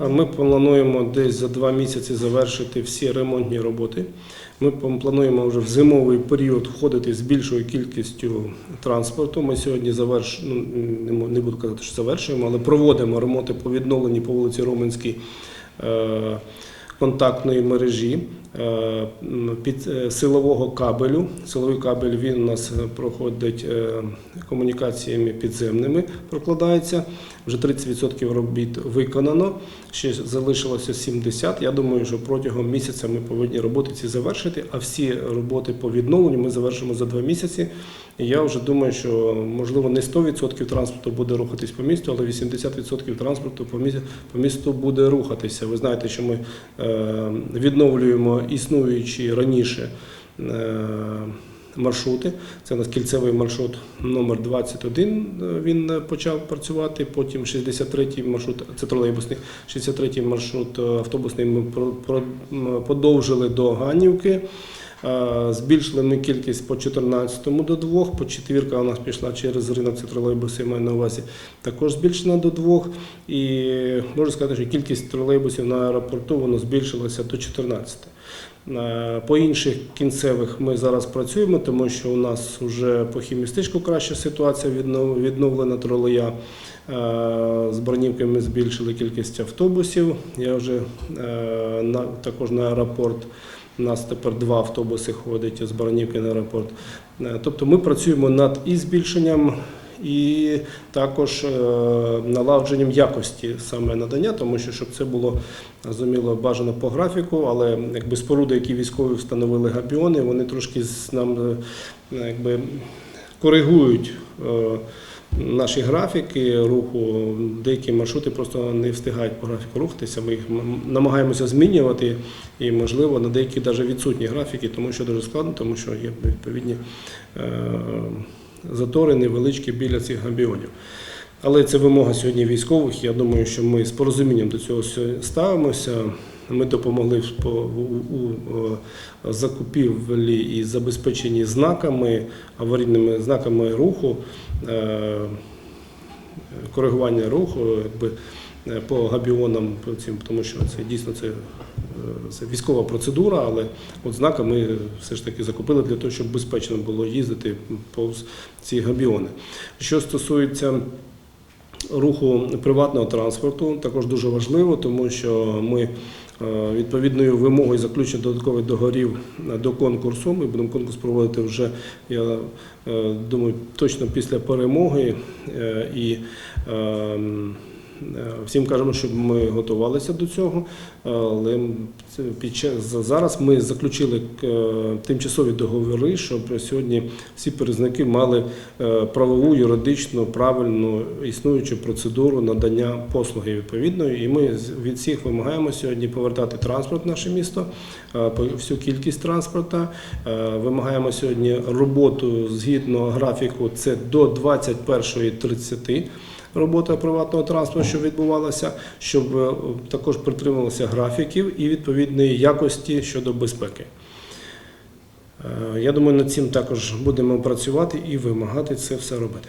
Ми плануємо десь за два місяці завершити всі ремонтні роботи. Ми плануємо вже в зимовий період входити з більшою кількістю транспорту. Ми сьогодні заверш... ну, не буду казати, що завершуємо, але проводимо ремонти по відновленні по вулиці Роменській е, контактної мережі е, під е, силового кабелю. Силовий кабель він у нас е, проходить комунікаціями підземними, прокладається. Вже 30% робіт виконано. Ще залишилося 70%. Я думаю, що протягом місяця ми повинні роботи ці завершити, а всі роботи по відновленню ми завершимо за два місяці. Я вже думаю, що можливо не 100% транспорту буде рухатись по місту, але 80% транспорту по місту, буде рухатися. Ви знаєте, що ми відновлюємо існуючі раніше. Е, маршрути. Це у нас кільцевий маршрут номер 21, е, Він е, почав працювати. Потім 63-й маршрут, це тролейбусний, 63-й маршрут е, автобусний ми подовжили до Ганівки. Е, Збільшили ми кількість по 14 до 2, по четвірка у нас пішла через ринок, це тролейбуси, маю на увазі, також збільшена до 2. І можу сказати, що кількість тролейбусів на аеропорту воно збільшилася до 14. Е, По інших кінцевих ми зараз працюємо, тому що у нас вже по хімістичку краща ситуація відновлена тролея. Е, З Бронівки ми збільшили кількість автобусів. Я вже також на аеропорт. У нас тепер два автобуси ходять з Баранівки на аеропорт. Е, Тобто ми працюємо над і збільшенням, і також е, налагодженням якості саме надання, тому що щоб це було зрозуміло бажано по графіку, але якби споруди, які військові встановили габіони, вони трошки нам е, якби коригують. Наші графіки руху, деякі маршрути просто не встигають по графіку рухатися. Ми їх намагаємося змінювати, і можливо на деякі навіть відсутні графіки, тому що дуже складно, тому що є відповідні е, затори невеличкі біля цих габіонів. Але це вимога сьогодні військових. Я думаю, що ми з порозумінням до цього ставимося. Ми допомогли у, е, закупівлі і забезпеченні знаками, аварійними знаками руху, е, коригування руху, е, по габіонам, тому що це дійсно військова процедура, але от знака ми все ж таки закупили для того, щоб безпечно було їздити повз ці габіони. Що стосується руху приватного транспорту, також дуже важливо, тому що ми відповідною вимогою заключення додаткових договорів е, до конкурсу. Ми будемо конкурс проводити вже, я е, думаю, точно після перемоги. Е, І е, е, всім кажемо, щоб ми готувалися до цього. Але під час зараз ми заключили е, тимчасові договори, щоб сьогодні всі перезники мали е, правову, юридичну, правильну існуючу процедуру надання послуги відповідної. І ми від всіх вимагаємо сьогодні повертати транспорт в наше місто, е, всю кількість транспорта. Е, Вимагаємо сьогодні роботу згідно графіку. Це до 21.30 робота приватного транспорту, що відбувалася, щоб е, також притрималися графіків і відповідної якості щодо безпеки. Е, Я думаю, над цим також будемо працювати і вимагати це все робити.